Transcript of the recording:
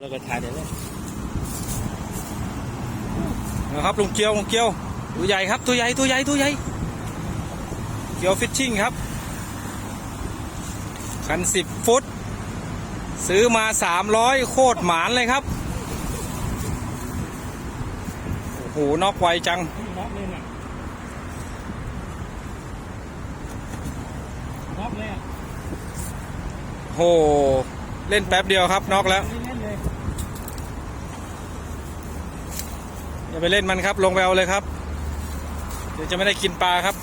แล้วก็ทายเดี๋ยวเลยนะครับลุงเกียวลุงเกียวตัวใหญ่ครับตัวใหญ่ตัวใหญ่ตัวใหญ่เกียวฟิชชิ่งครับคันสิบฟุต ซื้อมาสามร้อยโคตรหมานเลยครับโอ้โหนอกไวจังน็อกเลยน่ะน็อกเลยโหเล่นแป๊บเดียวครับนอกแล้ว เล่นๆเลย อย่าไปเล่นมันครับ ลงไปเอาเลยครับ เดี๋ยวจะไม่ได้กินปลาครับ